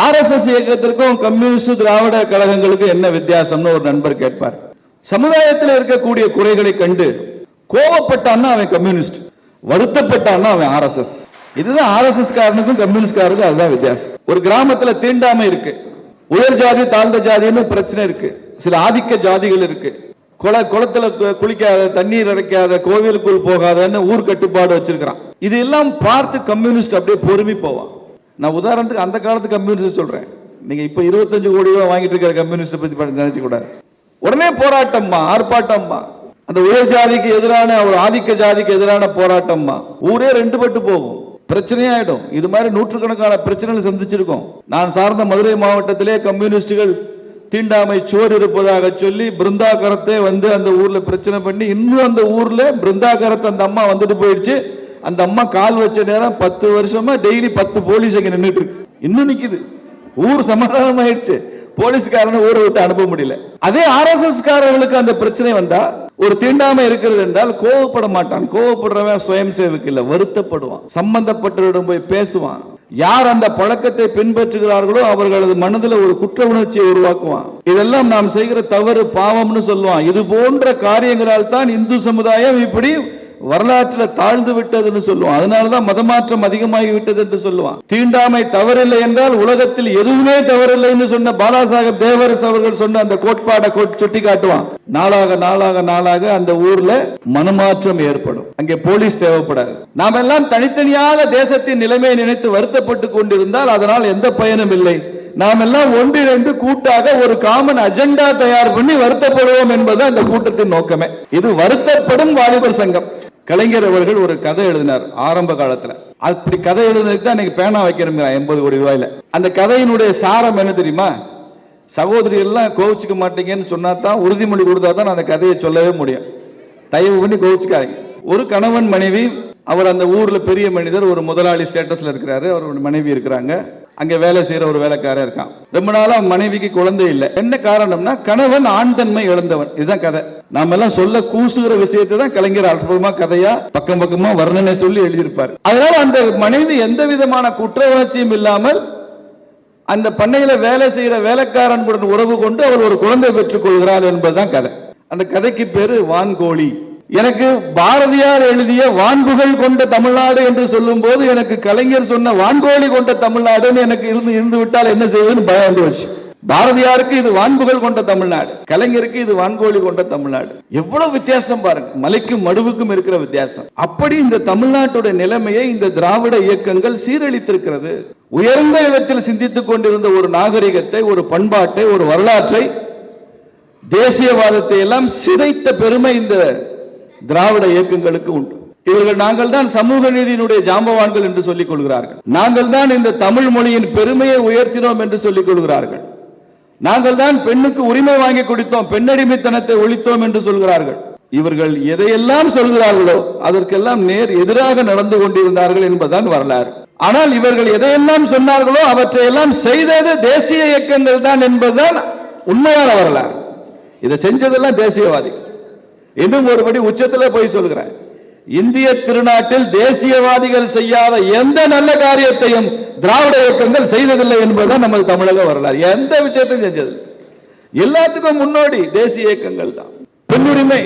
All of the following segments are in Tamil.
ஆர்எஸ்எஸ் இயக்கத்திற்கும் கம்யூனிஸ்ட் திராவிட கழகங்களுக்கும் என்ன வித்தியாசம்னு ஒரு நண்பர் கேட்பார். சமுதாயத்தில் இருக்கக்கூடிய குறைகளை கண்டு கோவப்பட்டான்னா அவன் கம்யூனிஸ்ட் வருத்தப்பட்டான்னா அவன் ஆர்எஸ்எஸ். இதுதான் ஆர்எஸ்எஸ் காரனுக்கும் கம்யூனிஸ்ட் காரனுக்கும் அதுதான் வித்தியாசம். ஒரு கிராமத்துல தீண்டாமை இருக்கு. உயர் ஜாதி தாழ்ந்த ஜாதின்னு பிரச்சனை இருக்கு. சில ஆதிக்க ஜாதிகள் இருக்கு. குள குளத்துல குளிக்காத தண்ணீர் அடைக்காத கோவிலுக்குள் போகாதன்னு ஊர் கட்டுப்பாடு வச்சிருக்கிறான். இது எல்லாம் பார்த்து கம்யூனிஸ்ட் அப்படியே பொறுமி போவான். நான் உதாரணத்துக்கு அந்த காலத்து கம்யூனிஸ்ட் சொல்கிறேன் நீங்கள் இப்போ இருபத்தஞ்சு கோடி ரூபா வாங்கிட்டு இருக்கிற கம்யூனிஸ்ட் பற்றி நினைச்சு உடனே போராட்டம்மா ஆர்ப்பாட்டம்மா. அந்த உயர் ஜாதிக்கு எதிரான ஒரு ஆதிக்க ஜாதிக்கு எதிரான போராட்டம்மா. ஊரே ரெண்டு பட்டு போகும். பிரச்சனையாயிடும். இது மாதிரி நூற்றுக்கணக்கான பிரச்சனைகள் சந்திச்சிருக்கோம். நான் சார்ந்த மதுரை மாவட்டத்திலே கம்யூனிஸ்டுகள் தீண்டாமை சோறு இருப்பதாக சொல்லி பிருந்தாகரத்தை வந்து அந்த ஊர்ல பிரச்சனை பண்ணி இன்னும் அந்த ஊர்ல பிருந்தாகரத்தை அந்த அம்மா வந்துட்டு போயிடுச்சு. அந்த அம்மா கால் வச்ச நேரம் பத்து வருஷமா டெய்லி பத்து போலீஸ் அங்க நின்றுட்டு இருக்கு. இன்னும் நிக்குது. ஊர் சமாதானம் ஆயிடுச்சு போலீஸ்காரன ஊரை விட்டு அனுப்ப முடியல. அதே ஆர்எஸ்எஸ் காரர்களுக்கு அந்த பிரச்சனை வந்தா ஒரு தீண்டாமை இருக்கிறது என்றால் கோவப்பட மாட்டான். கோவப்படுறவன் சுயம் சேவக்கு இல்ல வருத்தப்படுவான். சம்பந்தப்பட்டவரிடம் போய் பேசுவான். யார் அந்த பழக்கத்தை பின்பற்றுகிறார்களோ அவர்களது மனதில் ஒரு குற்ற உணர்ச்சியை உருவாக்குவான். இதெல்லாம் நாம் செய்கிற தவறு பாவம்னு சொல்லுவான். இது போன்ற காரியங்களால் தான் இந்து சமுதாயம் இப்படி வரலாற்றில் தாழ்ந்து விட்டதுன்னு சொல்லுவான். அதனாலதான் மதமாற்றம் அதிகமாகி விட்டது என்று சொல்லுவான். தீண்டாமை தவறில்லை என்றால் உலகத்தில் எதுவுமே தவறில்லைன்னு சொன்ன பாலாசாஹேப் தேவரசு அவர்கள் சொன்ன அந்த கோட்பாடை கோட்- சுட்டி காட்டுவான் நாளாக நாளாக நாளாக அந்த ஊர்ல மனமாற்றம் ஏற்படும். அங்கே போலீஸ் தேவைப்படாது. நாம் எல்லாம் தனித்தனியாக தேசத்தின் நிலைமையை நினைத்து வருத்தப்பட்டு கொண்டிருந்தால் அதனால் எந்த பயனும் இல்லை. நாம் எல்லாம் ஒன்றிணைந்து கூட்டாக ஒரு காமன் அஜெண்டா தயார் பண்ணி வருத்தப்படுவோம் என்பது அந்த கூட்டத்தின் நோக்கமே. இது வருத்தப்படும் வாலிபர் சங்கம். கலைஞர் அவர்கள் ஒரு கதை எழுதினார் ஆரம்ப காலத்துல. அப்படி கதை எழுதுனதுக்கு தான் இன்னைக்கு பேனா வைக்கணும் எண்பது கோடி ரூபாயில. அந்த கதையினுடைய சாரம் என்ன தெரியுமா? சகோதரி எல்லாம் கோவிச்சுக்க மாட்டீங்கன்னு சொன்னா தான் உறுதிமொழி கொடுத்தா தான் நான் அந்த கதையை சொல்லவே முடியும். தயவு பண்ணி கோவிச்சுக்காதீங்க. ஒரு கணவன் மனைவி அவர் அந்த ஊர்ல பெரிய மனிதர் ஒரு முதலாளி ஸ்டேட்டஸ்ல இருக்கிறாரு அவரோட மனைவி இருக்கிறாங்க. அங்க வேலை செய்யற ஒரு வேலைக்காரன் இருக்கான். ரொம்ப நாளா மனைவிக்கு குழந்தை இல்லை. என்ன காரணம்னா கணவன் ஆண் தன்மை இழந்தவன். இதுதான் கதை. நாம எல்லாம் சொல்ல கூசுகிற விஷயத்தை தான் கலைஞர் அற்புதமா கதையா பக்கம் பக்கமா வர்ணனை சொல்லி எழுதியிருப்பார். அதனால அந்த மனைவி எந்த விதமான குற்ற உணர்ச்சியும் இல்லாமல் அந்த பண்ணையில வேலை செய்யற வேலைக்காரனுடன் உறவு கொண்டு அவர் ஒரு குழந்தை பெற்றுக் கொள்கிறாள் என்பதுதான் கதை. அந்த கதைக்கு பேரு வான்கோழி. எனக்கு பாரதியார் எழுதிய வான்புகள் கொண்ட தமிழ்நாடு என்று சொல்லும் போது எனக்கு கலைஞர் சொன்ன வான்கோழி கொண்ட தமிழ்நாடுன்னு எனக்கு இருந்து இருந்து விட்டால் என்ன செய்வதுன்னு பயம் வந்து வச்சு பாரதியாருக்கு இது வான்புகள் கொண்ட தமிழ்நாடு கலைஞருக்கு இது வான்கோழி கொண்ட தமிழ்நாடு எவ்வளவு வித்தியாசம் பாருங்க. மலைக்கும் மடுவுக்கும் இருக்கிற வித்தியாசம். அப்படி இந்த தமிழ்நாட்டுடைய நிலைமையை இந்த திராவிட இயக்கங்கள் சீரழித்திருக்கிறது. உயர்ந்த இடத்தில் சிந்தித்துக் கொண்டிருந்த ஒரு நாகரிகத்தை ஒரு பண்பாட்டை ஒரு வரலாற்றை தேசியவாதத்தை எல்லாம் சிதைத்த பெருமை இந்த திராவிட இயக்கங்களுக்கு உண்டு. இவர்கள் நாங்கள் தான் சமூக நீதியினுடைய ஜாம்பவான்கள் என்று சொல்லிக் கொள்கிறார்கள். நாங்கள் தான் இந்த தமிழ் மொழியின் பெருமையை உயர்த்தினோம் என்று சொல்லிக் கொள்கிறார்கள். நாங்கள் தான் பெண்ணுக்கு உரிமை வாங்கி கொடுத்தோம் பெண்ணடிமைத்தனத்தை ஒழித்தோம் என்று சொல்கிறார்கள். இவர்கள் எதையெல்லாம் சொல்கிறார்களோ அதற்கெல்லாம் நேர் எதிராக நடந்து கொண்டிருந்தார்கள் என்பதுதான் வரலாறு. ஆனால் இவர்கள் எதையெல்லாம் சொன்னார்களோ அவற்றையெல்லாம் செய்தது தேசிய இயக்கங்கள் தான் என்பதுதான் உண்மையான வரலாறு. இதை செஞ்சதெல்லாம் தேசியவாதி இன்னும் ஒருபடி உச்சத்துல போய் சொல்கிறேன் இந்திய திருநாட்டில் தேசியவாதிகள் செய்யாத எந்த நல்ல காரியத்தையும் திராவிட இயக்கங்கள் செய்ததில்லை என்பதுதான் நமது தமிழக வரலாறு. எந்த விஷயத்தையும் செஞ்சது எல்லாத்துக்கும் முன்னோடி தேசிய இயக்கங்கள் தான். பெண்ணுரிமை.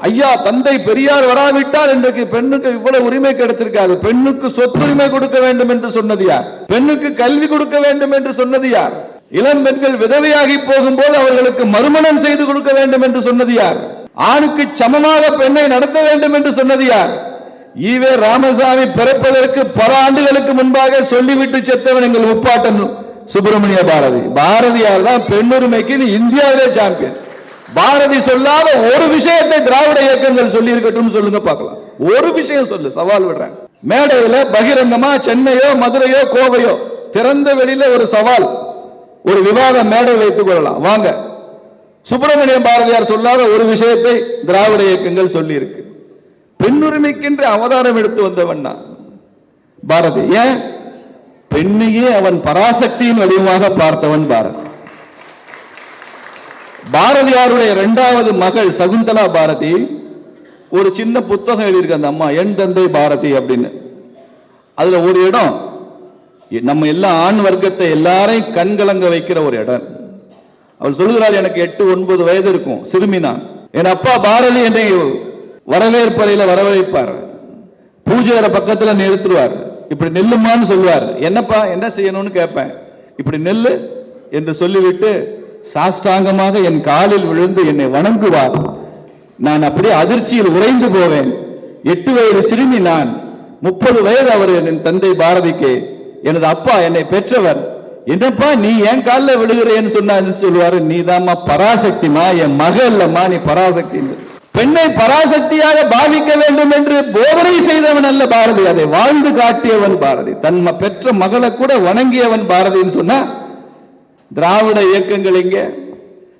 ஐயா தந்தை பெரியார் வராவிட்டால் இன்றைக்கு பெண்ணுக்கு இவ்வளவு உரிமை கிடைத்திருக்காது. பெண்ணுக்கு சொத்துரிமை கொடுக்க வேண்டும் என்று சொன்னது யார்? பெண்ணுக்கு கல்வி கொடுக்க வேண்டும் என்று சொன்னது யார்? இளம் பெண்கள் விதவையாகி போகும்போது அவர்களுக்கு மறுமணம் செய்து கொடுக்க வேண்டும் என்று சொன்னது யார்? ஆணுக்கு சமமாக பெண்ணை நடத்த வேண்டும் என்று சொன்னது யார்? ஈவே ராமசாமி பிறப்பதற்கு பல ஆண்டுகளுக்கு முன்பாக சொல்லிவிட்டு செத்தவன் எங்கள் உப்பாட்டன் சுப்பிரமணிய பாரதி. பாரதியார் தான் பெண்ணுரிமைக்கு இந்தியாவிலே சாம்பியன் பாரதி சொல்லாத ஒரு விஷயத்தை திராவிட இயக்கங்கள் சொல்லி இருக்கட்டும் சொல்லுங்க பார்க்கலாம். ஒரு விஷயம் சொல்லு சவால் விடுறேன். மேடையில பகிரங்கமா சென்னையோ மதுரையோ கோவையோ திறந்த வெளியில ஒரு சவால். ஒரு விவாத மேடை வைத்துக் கொள்ளலாம். வாங்க. சுப்பிரமணிய பாரதியார் சொல்லாத ஒரு விஷயத்தை திராவிட இயக்கங்கள் சொல்லியிருக்கு. பெண்ணுரிமைக்கென்று அவதாரம் எடுத்து வந்தவன் நான். பாரதி ஏன்? பெண்ணையே அவன் பராசக்தியின் வடிவமாக பார்த்தவன் பாரதி. பாரதியாருடைய இரண்டாவது மகள் சகுந்தலா பாரதி ஒரு சின்ன புத்தகம் எழுதியிருக்கு அந்த அம்மா என் தந்தை பாரதி அப்படின்னு. அதுல ஒரு இடம் நம்ம எல்லா ஆண் வர்க்கத்தை எல்லாரையும் கண்கலங்க வைக்கிற ஒரு இடம். அவர் சொல்லுகிறார் எனக்கு எட்டு ஒன்பது வயது இருக்கும். சிறுமி நான் என் அப்பா பாரதி என்னை வரவேற்பறையில வரவழைப்பார். பூஜை அறை பக்கத்துல நிறுத்துவார் இப்படி நெல்லுமான்னு சொல்லுவார். என்னப்பா என்ன செய்யணும்னு கேட்பேன் இப்படி நெல்லு என்று சொல்லிவிட்டு சாஷ்டாங்கமாக என் காலில் விழுந்து என்னை வணங்குவார். நான் அப்படியே அதிர்ச்சியில் உறைந்து போவேன். எட்டு வயது சிறுமி நான். முப்பது வயது அவர் என் தந்தை பாரதிக்கு. எனது அப்பா என்னை பெற்றவர். என்னப்பா நீ என் காலில் விழுகிறேன்னு சொன்னா சொல்லுவாரு? நீதாம்மா பராசக்திமா என் மகள் இல்லம்மா நீ பராசக்தி பெண்ணை பராசக்தியாக பாவிக்க வேண்டும் என்று போதனை செய்தவன் அல்ல பாரதி. அதை வாழ்ந்து காட்டியவன் பாரதி. தன் பெற்ற மகளை கூட வணங்கியவன் பாரதின்னு சொன்னா திராவிட இயக்கங்கள் இங்கே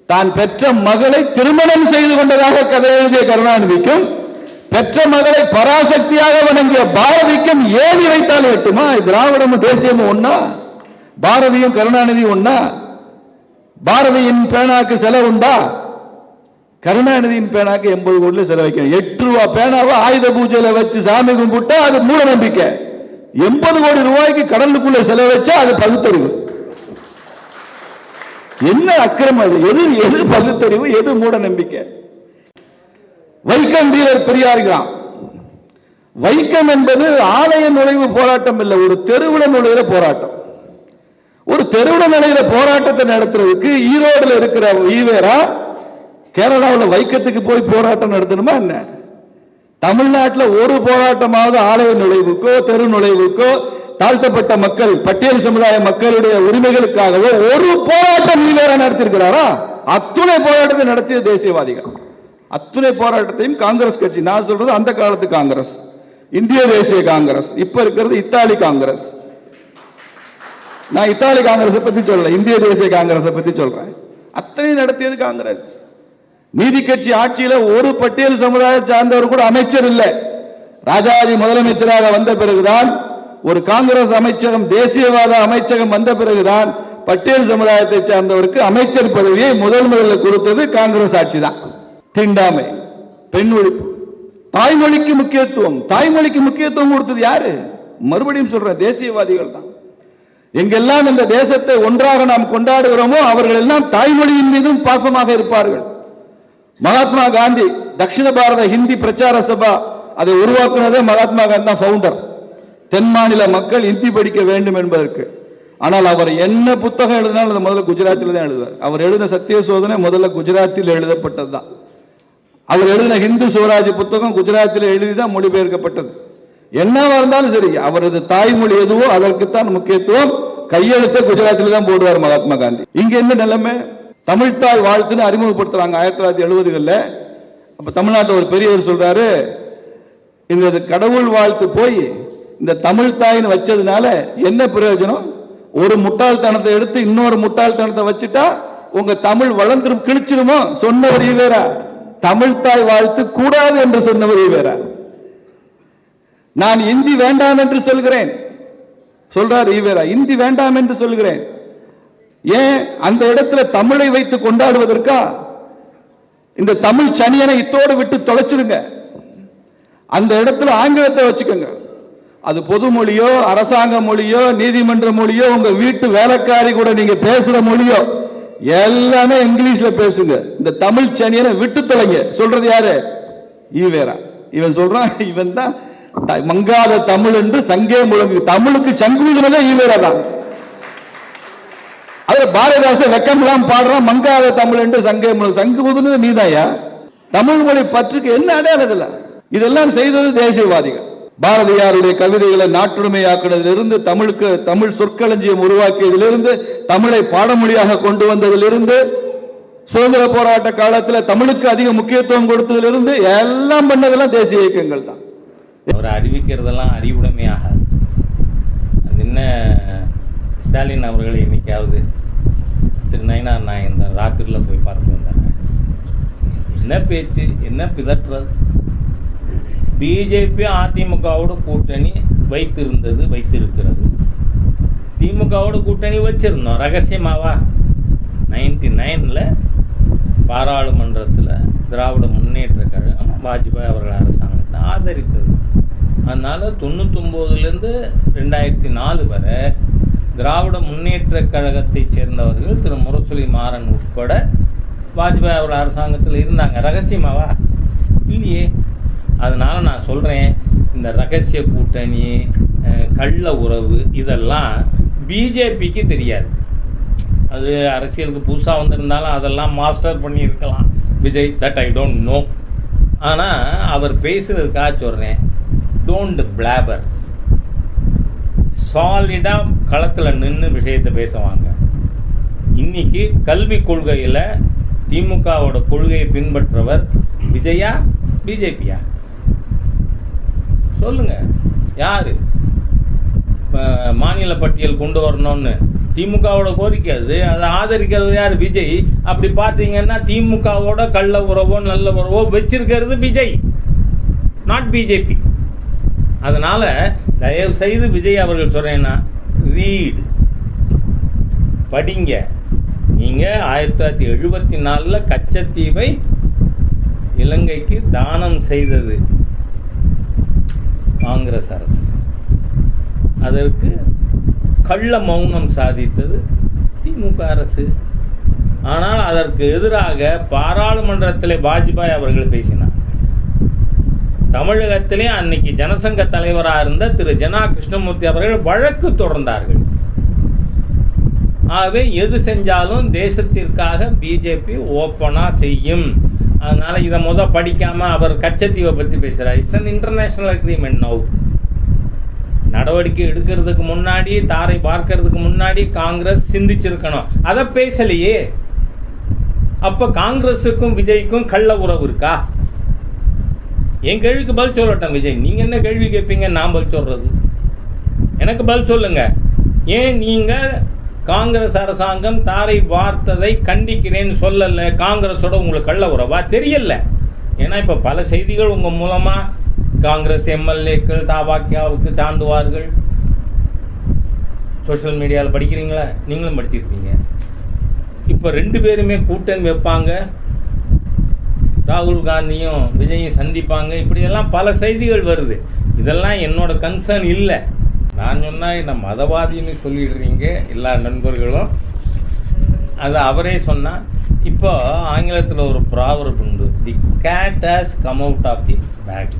தான் பெற்ற மகளை திருமணம் செய்து கொண்டதாக கதை எழுதிய கருணாநிதிக்கும் பெற்ற மகளை பராசக்தியாக வணங்கிய பாரதிக்கும் ஏதி வைத்தால் எட்டுமா? திராவிடமும் தேசியமும் ஒன்னா பாரதியும் கருணாநிதியும் ஒன்னா பாரதியின் பேனாக்கு செலவு உண்டா? கருணாநிதியின் பேனாக்கு எண்பது கோடில செலவழிக்கணும் எட்டு ரூபா பேனாவை ஆயுத பூஜையில வச்சு சாமி கும்பிட்டா அது மூட நம்பிக்கை. எண்பது கோடி ரூபாய்க்கு கடலுக்குள்ள செலவச்சா அது பகுத்தறிவு. என்ன அக்கிரமம் அது? எது எது பகுத்தறிவு எது மூட நம்பிக்கை? வைக்கம் வீரர் பெரியார்கிறான் வைக்கம் என்பது ஆலய நுழைவு போராட்டம் இல்லை ஒரு தெருவிட நுழைகிற போராட்டம். ஒரு தெருவுல நிலையில போராட்டத்தை நடத்துறதுக்கு ஈரோடுல இருக்கிற ஈவேரா கேரளாவில் வைக்கத்துக்கு போய் போராட்டம் நடத்தணுமா என்ன? தமிழ்நாட்டில் ஒரு போராட்டமாவது ஆலய நுழைவுக்கோ தெரு நுழைவுக்கோ தாழ்த்தப்பட்ட மக்கள் பட்டியல் சமுதாய மக்களுடைய உரிமைகளுக்காகவோ ஒரு போராட்டம் ஈவேரா நடத்தியிருக்கிறாரா அத்துணை போராட்டத்தை நடத்திய தேசியவாதிகள். அத்துணை போராட்டத்தையும் காங்கிரஸ் கட்சி நான் சொல்றது அந்த காலத்து காங்கிரஸ் இந்திய தேசிய காங்கிரஸ் இப்ப இருக்கிறது இத்தாலி காங்கிரஸ். நான் இத்தாலி காங்கிரஸ் பத்தி சொல்லல இந்திய தேசிய காங்கிரஸ் பத்தி சொல்றேன். அத்தனை நடத்தியது காங்கிரஸ். நீதி கட்சி ஆட்சியில ஒரு பட்டியல் சமுதாய சார்ந்தவர் கூட அமைச்சர் இல்லை. ராஜாஜி முதலமைச்சராக வந்த பிறகுதான் ஒரு காங்கிரஸ் அமைச்சகம் தேசியவாத அமைச்சகம் வந்த பிறகுதான் பட்டியல் சமுதாயத்தை சார்ந்தவருக்கு அமைச்சர் பதவியை முதல் முதலில் கொடுத்தது காங்கிரஸ் ஆட்சி தான். தீண்டாமை பெண் ஒழிப்பு. தாய்மொழிக்கு முக்கியத்துவம் தாய்மொழிக்கு முக்கியத்துவம் கொடுத்தது யாரு? மறுபடியும் சொல்ற தேசியவாதிகள் தான். எங்கெல்லாம் இந்த தேசத்தை ஒன்றாக நாம் கொண்டாடுகிறோமோ அவர்கள் எல்லாம் தாய்மொழியின் மீதும் பாசமாக இருப்பார்கள். மகாத்மா காந்தி தட்சிண பாரத ஹிந்தி பிரச்சார சபா அதை உருவாக்குனதே மகாத்மா காந்தி தான் ஃபவுண்டர் தென் மாநில மக்கள் ஹிந்தி படிக்க வேண்டும் என்பதற்கு. ஆனால் அவர் என்ன புத்தகம் எழுதினாலும் அதை முதல்ல குஜராத்தில் தான் எழுதுவார். அவர் எழுதின சத்திய சோதனை முதல்ல குஜராத்தில் எழுதப்பட்டது தான் அவர் எழுதின ஹிந்து சுவராஜ் புத்தகம் குஜராத்தில் எழுதி தான் மொழிபெயர்க்கப்பட்டது. என்னவா இருந்தாலும் சரி அவரது தாய்மொழி எதுவோ அதற்குத்தான் முக்கியத்துவம். கையெழுத்த குஜராத்தில் தான் போடுவார் மகாத்மா காந்தி. இங்க என்ன நிலைமை? தமிழ்த்தாய் வாழ்த்துன்னு அறிமுகப்படுத்துறாங்க ஆயிரத்தி தொள்ளாயிரத்தி எழுபதுகளில். அப்ப தமிழ்நாட்டில் ஒரு பெரியவர் சொல்றாரு இந்த கடவுள் வாழ்த்து போய் இந்த தமிழ் தாயின்னு வச்சதுனால என்ன பிரயோஜனம்? ஒரு முட்டாள்தனத்தை எடுத்து இன்னொரு முட்டாள்தனத்தை வச்சுட்டா உங்க தமிழ் வளர்ந்துரும் கிழிச்சிருமோ? சொன்னவர் வேற தமிழ் தாய் வாழ்த்து கூடாது என்று சொன்னவர் வேற நான் இந்தி வேண்டாம் என்று சொல்கிறேன். சொல்றார் ஈவேரா இந்தி வேண்டாம் என்று சொல்கிறேன். ஏன் அந்த இடத்துல தமிழை வைத்து கொண்டாடுவதற்கா? இந்த தமிழ் சனியனை இத்தோடு விட்டு தொலைச்சிருங்க. அந்த இடத்துல ஆங்கிலத்தை வச்சுக்கோங்க. அது பொது மொழியோ அரசாங்க மொழியோ நீதிமன்ற மொழியோ உங்க வீட்டு வேலைக்காரி கூட நீங்க பேசுற மொழியோ எல்லாமே இங்கிலீஷ்ல பேசுங்க. இந்த தமிழ் சனியனை விட்டு தொலைங்க. சொல்றது யாரு? ஈவேரா. இவன் சொல்றான் இவன் தான் மங்காத தமிழ் என்று சங்கே முழங்கு தமிழுக்கு சங்கூதுனதே ஈவேரா தான். அது பாரதிதாசன் வெக்கம்லாம் பாடுறான் மங்காத தமிழ் என்று சங்கே முழங்கு சங்கு ஊதுனது நீதாயா தமிழ் மொழி பற்றுக்கு என்ன அடையாளம் இதுல இதெல்லாம் செய்தது தேசியவாதிகள். பாரதியாருடைய கவிதைகளை நாட்டுடைமையாக்குனதிலிருந்து தமிழுக்கு தமிழ் சொற்களஞ்சியம் உருவாக்கியதிலிருந்து தமிழை பாடமொழியாக கொண்டு வந்ததிலிருந்து சுதந்திர போராட்ட காலத்துல தமிழுக்கு அதிக முக்கியத்துவம் கொடுத்ததிலிருந்து எல்லாம் பண்ணதெல்லாம் தேசிய இயக்கங்கள் தான். அவரை அறிவிக்கிறதெல்லாம் அறிவுடைமையாகாது அது என்ன? ஸ்டாலின் அவர்களை என்னைக்காவது திரு நயனார் நாயன் ராத்திரியில் போய் பார்த்து வந்தாங்க என்ன பேச்சு? என்ன பிதற்றுறது பிஜேபி அதிமுகவோட கூட்டணி வைத்திருந்தது வைத்திருக்கிறது. திமுகவோட கூட்டணி வச்சிருந்தோம். ரகசியமாவா? நைன்டி நைனில் பாராளுமன்றத்தில் திராவிட முன்னேற்ற கழகம் வாஜ்பாய் அவர்கள் அரசாங்கத்தை ஆதரித்தது. அதனால் தொண்ணூத்தொம்போதுலேருந்து ரெண்டாயிரத்தி நாலு வரை திராவிட முன்னேற்ற கழகத்தைச் சேர்ந்தவர்கள் திரு. முரசொலி மாறன் உட்பட வாஜ்பாய் அவர்கள் அரசாங்கத்தில் இருந்தாங்க. ரகசியமாவா? இல்லையே. அதனால் நான் சொல்கிறேன் இந்த ரகசிய கூட்டணி கள்ள உறவு இதெல்லாம் பிஜேபிக்கு தெரியாது. அது அரசியலுக்கு புதுசாக வந்திருந்தாலும் அதெல்லாம் மாஸ்டர் பண்ணியிருக்கலாம். Vijay that I don't know. ஆனால் அவர் பேசுகிறதுக்காக சொல்கிறேன் டோன்ட் பிளாபர் சாலிடாக களத்தில் நின்று விஷயத்தை பேசுவாங்க. இன்னைக்கு கல்வி கொள்கையில் திமுகவோட கொள்கையை பின்பற்றவர் விஜயா பிஜேபியா? சொல்லுங்க. யாரு? மாநில பட்டியல் கொண்டு வரணும்னு. திமுகவோட கோரிக்கை அது. அதை ஆதரிக்கிறது யார்? விஜய். அப்படி பார்த்தீங்கன்னா திமுகவோட கள்ள உறவோ நல்ல உறவோ வச்சிருக்கிறது விஜய். நாட் பிஜேபி அதனால் தயவு செய்து விஜய் அவர்கள் சொல்கிறேன்னா ரீடு படிங்க. நீங்கள் ஆயிரத்தி தொள்ளாயிரத்தி எழுபத்தி நாலில் கச்சத்தீவை இலங்கைக்கு தானம் செய்தது. காங்கிரஸ் அரசு. அதற்கு கள்ள மௌனம் சாதித்தது திமுக அரசு. ஆனால் அதற்கு எதிராக பாராளுமன்றத்தில் வாஜ்பாய் அவர்கள் பேசினார். தமிழகத்திலே அன்னைக்கு ஜனசங்க தலைவராக இருந்த திரு ஜனா கிருஷ்ணமூர்த்தி அவர்கள் வழக்கு தொடர்ந்தார்கள். ஆகவே எது செஞ்சாலும் தேசத்திற்காக பிஜேபி ஓப்பனாக செய்யும். அதனால் இதை முத படிக்காமல் அவர் கச்சத்தீவை பற்றி பேசுகிறார் it's an international agreement now நடவடிக்கை எடுக்கிறதுக்கு முன்னாடி தாரை பார்க்கறதுக்கு முன்னாடி காங்கிரஸ் சிந்திச்சிருக்கணும். அதை பேசலையே. அப்போ காங்கிரஸுக்கும் விஜய்க்கும் கள்ள உறவு இருக்கா? என் கேள்விக்கு பதில் சொல்லட்டும் விஜய். நீங்கள் என்ன கேள்வி கேட்பீங்க நான் பதில் சொல்றது? எனக்கு பதில் சொல்லுங்கள் ஏன் நீங்கள் காங்கிரஸ் அரசாங்கம் தாரை வார்த்ததை கண்டிக்கிறேன்னு சொல்லலை? காங்கிரஸோட உங்களுக்கு கள்ள உறவா? தெரியல. ஏன்னா இப்போ பல செய்திகள் உங்கள் மூலமாக காங்கிரஸ் எம்எல்ஏக்கள் தாவாக்கியாவுக்கு தாந்துவார்கள் சோஷியல் மீடியாவில் படிக்கிறீங்களா? நீங்களும் படிச்சிருப்பீங்க. இப்போ ரெண்டு பேருமே கூட்டணி வைப்பாங்க. ராகுல் காந்தியும் விஜயும் சந்திப்பாங்க. இப்படியெல்லாம் பல செய்திகள் வருது. இதெல்லாம் என்னோட கன்சர்ன் இல்லை. நான் சொன்னால் என்ன மதவாதின்னு சொல்லிடுறீங்க எல்லா நண்பர்களும். அது அவரே சொன்னால் இப்போ ஆங்கிலத்தில் ஒரு ப்ராவரப் உண்டு. The cat has come out of the bag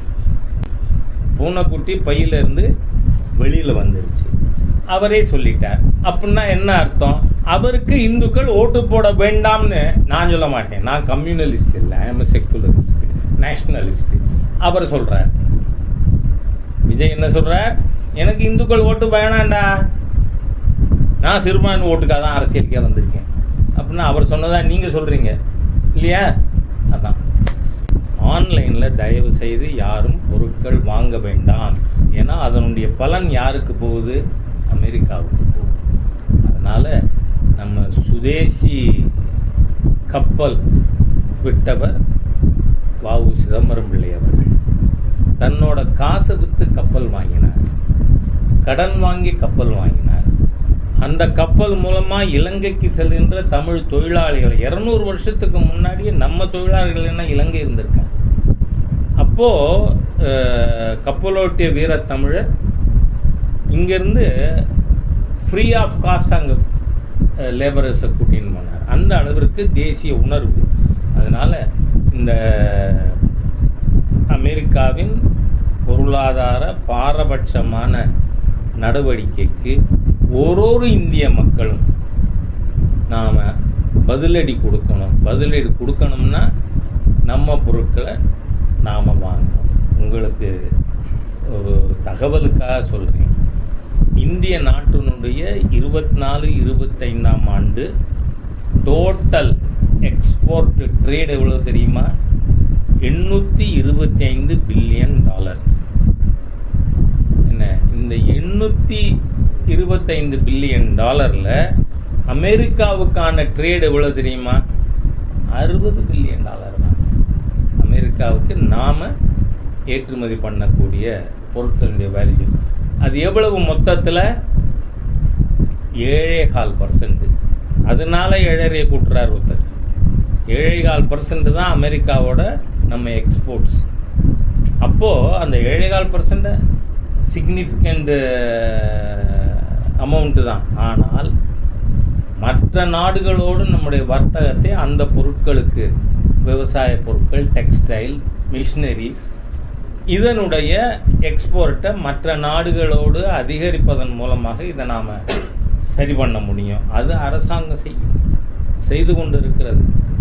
பூனைக்குட்டி பையிலேருந்து வெளியில் வந்துருச்சு. அவரே சொல்லிட்டார். அப்படின்னா என்ன அர்த்தம்? அவருக்கு இந்துக்கள் ஓட்டு போட வேண்டாம்னு நான் சொல்ல மாட்டேன். நான் கம்யூனலிஸ்ட் இல்லை. ஐ எம் செக்குலரிஸ்ட் நேஷனலிஸ்ட் அவர் சொல்கிறார் விஜய் என்ன சொல்கிறார் எனக்கு இந்துக்கள் ஓட்டு வேணாண்டா. நான் சிறுபான்மை ஓட்டுக்காக தான் அரசியலுக்கே வந்திருக்கேன் அப்படின்னா அவர் சொன்னதாக நீங்கள் சொல்கிறீங்க இல்லையா? அதான். ஆன்லைனில் தயவு செய்து யாரும் பொருட்கள் வாங்க வேண்டாம். ஏன்னா அதனுடைய பலன் யாருக்கு போகுது? அமெரிக்காவுக்கு போகுது. அதனால் நம்ம சுதேசி கப்பல் விட்டவர் வாவு சிதம்பரம் பிள்ளை அவர்கள். தன்னோட காசை விற்று கப்பல் வாங்கினார். கடன் வாங்கி கப்பல் வாங்கினார். அந்த கப்பல் மூலமாக இலங்கைக்கு செல்கின்ற தமிழ் தொழிலாளிகள் இரநூறு வருஷத்துக்கு முன்னாடியே நம்ம தொழிலாளிகள் என்ன இலங்கை இருந்திருக்காங்க. அப்போது கப்பலோட்டிய வீரத்தமிழர் தமிழர் ஃப்ரீ ஆஃப் காஸ்ட் அங்கே லேபரர்ஸை கூட்டின்னு போனார். அந்த அளவிற்கு தேசிய உணர்வு. அதனால் இந்த அமெரிக்காவின் பொருளாதார பாரபட்சமான நடவடிக்கைக்கு ஒரு ஒரு இந்திய மக்களும் நாம் பதிலடி கொடுக்கணும். பதிலடி கொடுக்கணும்னா நம்ம பொருட்களை நாம் வாங்கணும். உங்களுக்கு ஒரு தகவலுக்காக சொல்கிறேன் இந்திய நாட்டினுடைய இருபத்தி நாலு இருபத்தைந்தாம் ஆண்டு டோட்டல் எக்ஸ்போர்ட் ட்ரேட் எவ்வளோ தெரியுமா? எண்ணூற்றி இருபத்தி ஐந்து பில்லியன் டாலர் என்ன? இந்த எண்ணூற்றி இருபத்தைந்து பில்லியன் டாலரில் அமெரிக்காவுக்கான ட்ரேட் எவ்வளோ தெரியுமா? அறுபது பில்லியன் டாலர் தான். அமெரிக்காவுக்கு நாம் ஏற்றுமதி பண்ணக்கூடிய பொருட்களுடைய வேல்யூ அது எவ்வளவு மொத்தத்தில்? ஏழே கால் பர்சன்ட் அதனால ஏழரையை கூட்டுறார் ஒருத்தர். ஏழே கால் பர்சன்ட் தான் அமெரிக்காவோட நம்ம எக்ஸ்போர்ட்ஸ் அப்போது அந்த ஏழே கால் பர்சன்ட் சிக்னிஃபிகண்ட் அமௌண்ட்டு தான். ஆனால் மற்ற நாடுகளோடு நம்முடைய வர்த்தகத்தை அந்த பொருட்களுக்கு விவசாய பொருட்கள் டெக்ஸ்டைல் மிஷினரிஸ் இதனுடைய எக்ஸ்போர்ட்டை மற்ற நாடுகளோடு அதிகரிப்பதன் மூலமாக இதை நாம் சரி பண்ண முடியும். அது அரசாங்கம் செய்யும் செய்து கொண்டு இருக்கிறது